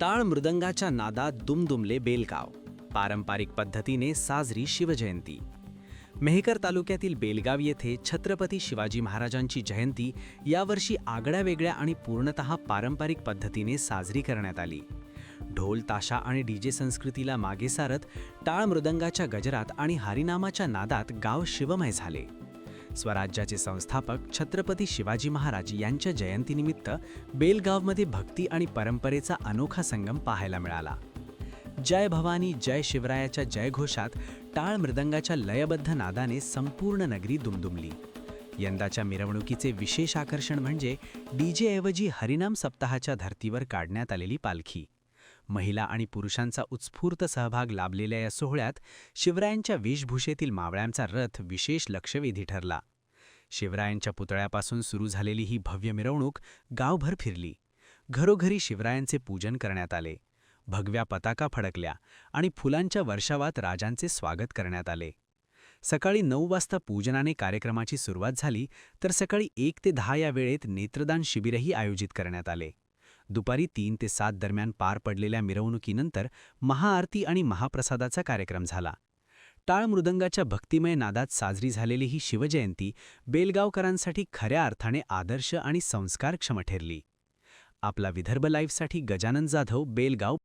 ताळ मृदंगाच्या नादात दुमदुमले बेलगाव. पारंपरिक पद्धतीने साजरी शिवजयंती. मेहकर तालुक्यातील बेलगाव येथे छत्रपती शिवाजी महाराजांची जयंती यावर्षी आगळ्या वेगळ्या आणि पूर्णतः पारंपरिक पद्धतीने साजरी करण्यात आली. ढोल ताशा आणि डीजे संस्कृतीला मागे सारत टाळ मृदंगाच्या गजरात आणि हरिनामाच्या नादात गाव शिवमय झाले. स्वराज्याचे संस्थापक छत्रपती शिवाजी महाराज यांच्या जयंतीनिमित्त बेलगावमध्ये भक्ती आणि परंपरेचा अनोखा संगम पाहायला मिळाला. जय भवानी जय शिवरायाच्या जयघोषात टाळ मृदंगाच्या लयबद्ध नादाने संपूर्ण नगरी दुमदुमली. यंदाच्या मिरवणुकीचे विशेष आकर्षण म्हणजे डीजेऐवजी हरिनाम सप्ताहाच्या धर्तीवर काढण्यात आलेली पालखी. महिला आणि पुरुषांचा उत्स्फूर्त सहभाग लाभलेल्या या सोहळ्यात शिवरायांच्या वेशभूषेतील मावळ्यांचा रथ विशेष लक्षवेधी ठरला. शिवरायांच्या पुतळ्यापासून सुरू झालेली ही भव्य मिरवणूक गावभर फिरली. घरोघरी शिवरायांचे पूजन करण्यात आले. भगव्या पताका फडकल्या आणि फुलांच्या वर्षावात राजांचे स्वागत करण्यात आले. सकाळी नऊ वाजता पूजनाने कार्यक्रमाची सुरुवात झाली तर सकाळी एक ते दहा या वेळेत नेत्रदान शिबिरही आयोजित करण्यात आले. दुपारी तीन ते सात दरम्यान पार पडलेल्या मिरवणुकीनंतर महाआरती आणि महाप्रसादाचा कार्यक्रम झाला. टाळ मृदंगाच्या भक्तिमय नादात साजरी झालेली ही शिवजयंती बेलगावकरांसाठी खऱ्या अर्थाने आदर्श आणि संस्कारक्षम ठरली. आपला विदर्भ लाईव्हसाठी गजानन जाधव बेलगाव.